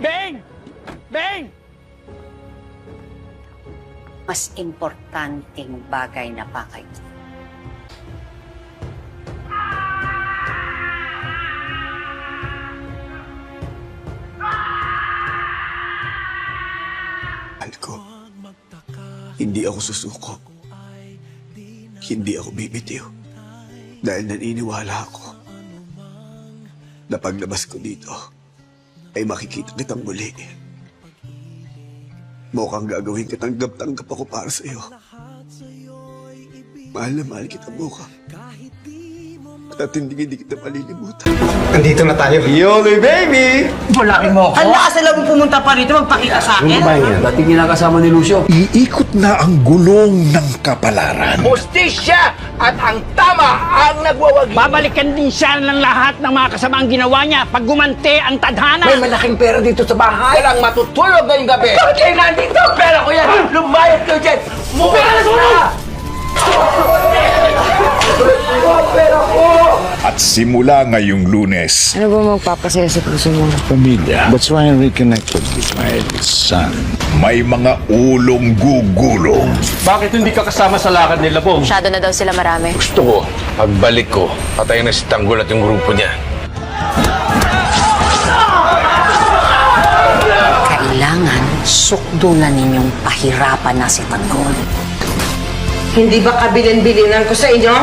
Beng! Beng! Mas importanteng bagay na pakay. Mahal ko, hindi ako susuko. Hindi ako bibitiw. Dahil naniniwala ako na paglabas ko dito ay makikita kitang muli. Mukhang gagawin kitang tanggap ako para sa'yo. Mahal na mahal kita, Mukhang. At hindi, hindi kita malilimutan. Andito na tayo. Yoli, baby! Bulaki mo Ang lakas na lang pumunta pa rito, magpakita sa akin. Dating kinakasama ni Lucio. Iikot na ang gulong ng kapalaran. Hustisya at ang tama ang nagwawagi. Babalikan din siya ng lahat ng mga kasamaang ginawa niya pag gumante ang tadhana. May malaking pera dito sa bahay. Walang matutulog ngayong gabi. Bakit kayo nandito? Pera ko yan. Lumayas simula ngayong lunes, Ano ba magpapasaya sa puso mo? pamilya. That's why I reconnected with my son. May mga ulong gugulong. Bakit hindi ka kasama sa lakad nila, Bong? Masyado na daw sila marami. Gusto ko, pagbalik ko, patayin na si Tanggol at yung grupo niya. Kailangan sukdo na ninyong pahirapan na si Tanggol. Hindi ba kabilin-bilinan ko sa inyo?